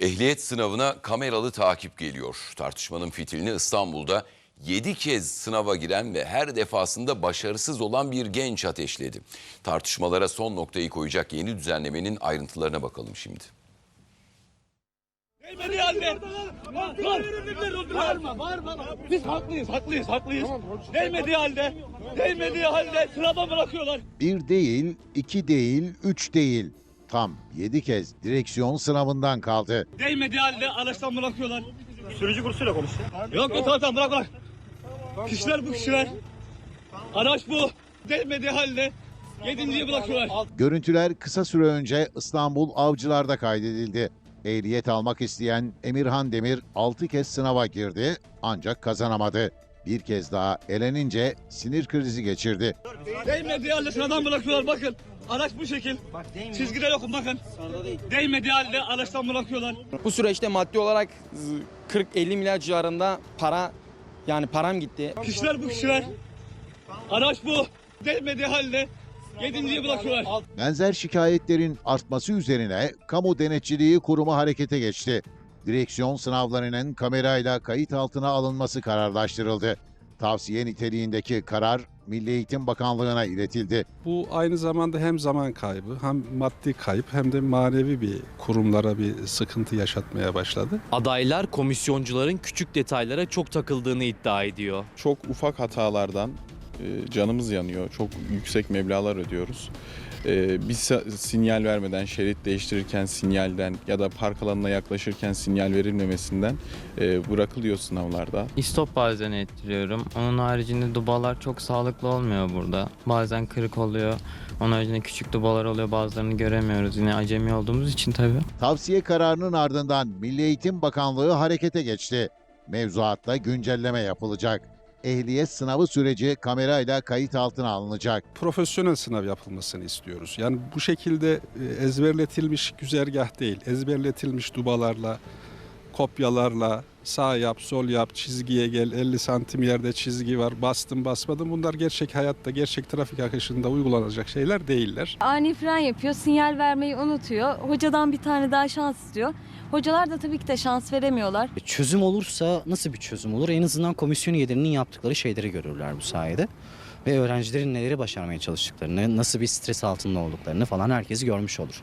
Ehliyet sınavına kameralı takip geliyor. Tartışmanın fitilini İstanbul'da 7 kez sınava giren ve her defasında başarısız olan bir genç ateşledi. Tartışmalara son noktayı koyacak yeni düzenlemenin ayrıntılarına bakalım şimdi. Halde. Dur. Bağırma, bağırma. Biz haklıyız, haklıyız, haklıyız. Değmediği halde, değmediği halde sırada bırakıyorlar. Bir değil, iki değil, üç değil. Tam yedi kez direksiyon sınavından kaldı. Değmediği halde araçtan bırakıyorlar. Sürücü kursuyla konuş. Yok yok tamam tamam bırak bırak. Kişiler bu kişiler. Araç bu. Değmediği halde yedinciyi bırakıyorlar. Görüntüler kısa süre önce İstanbul Avcılar'da kaydedildi. Ehliyet almak isteyen Emirhan Demir 6 kez sınava girdi ancak kazanamadı. Bir kez daha elenince sinir krizi geçirdi. Değmediği halde sıradan bırakıyorlar bakın. Araç bu şekil. Çizgide yokum bakın. Değmediği halde araçtan bırakıyorlar. Bu süreçte maddi olarak 40-50 milyar civarında para yani param gitti. Kişiler bu kişiler. Araç bu. Değmediği halde yedinciyi bırakıyorlar. Benzer şikayetlerin artması üzerine Kamu Denetçiliği Kurumu harekete geçti. Direksiyon sınavlarının kamerayla kayıt altına alınması kararlaştırıldı. Tavsiye niteliğindeki karar Milli Eğitim Bakanlığı'na iletildi. Bu aynı zamanda hem zaman kaybı hem maddi kayıp hem de manevi bir kurumlara bir sıkıntı yaşatmaya başladı. Adaylar komisyoncuların küçük detaylara çok takıldığını iddia ediyor. çok ufak hatalardan e, canımız yanıyor. Çok yüksek meblağlar ödüyoruz. E, Bir sinyal vermeden, şerit değiştirirken sinyalden ya da park alanına yaklaşırken sinyal verilmemesinden e, bırakılıyor sınavlarda. İstop bazen ettiriyorum. Onun haricinde dubalar çok sağlıklı olmuyor burada. Bazen kırık oluyor. Onun haricinde küçük dubalar oluyor. Bazılarını göremiyoruz. Yine acemi olduğumuz için tabii. Tavsiye kararının ardından Milli Eğitim Bakanlığı harekete geçti. Mevzuatta güncelleme yapılacak. Ehliyet sınavı süreci kamerayla kayıt altına alınacak. Profesyonel sınav yapılmasını istiyoruz. Yani bu şekilde e, ezberletilmiş güzergah değil, ezberletilmiş dubalarla, kopyalarla sağ yap, sol yap, çizgiye gel, 50 santim yerde çizgi var, bastım basmadım. Bunlar gerçek hayatta, gerçek trafik akışında uygulanacak şeyler değiller. ani fren yapıyor, sinyal vermeyi unutuyor. Hocadan bir tane daha şans istiyor. Hocalar da tabii ki de şans veremiyorlar. Çözüm olursa nasıl bir çözüm olur? En azından komisyon üyelerinin yaptıkları şeyleri görürler bu sayede. Ve öğrencilerin neleri başarmaya çalıştıklarını, nasıl bir stres altında olduklarını falan herkes görmüş olur.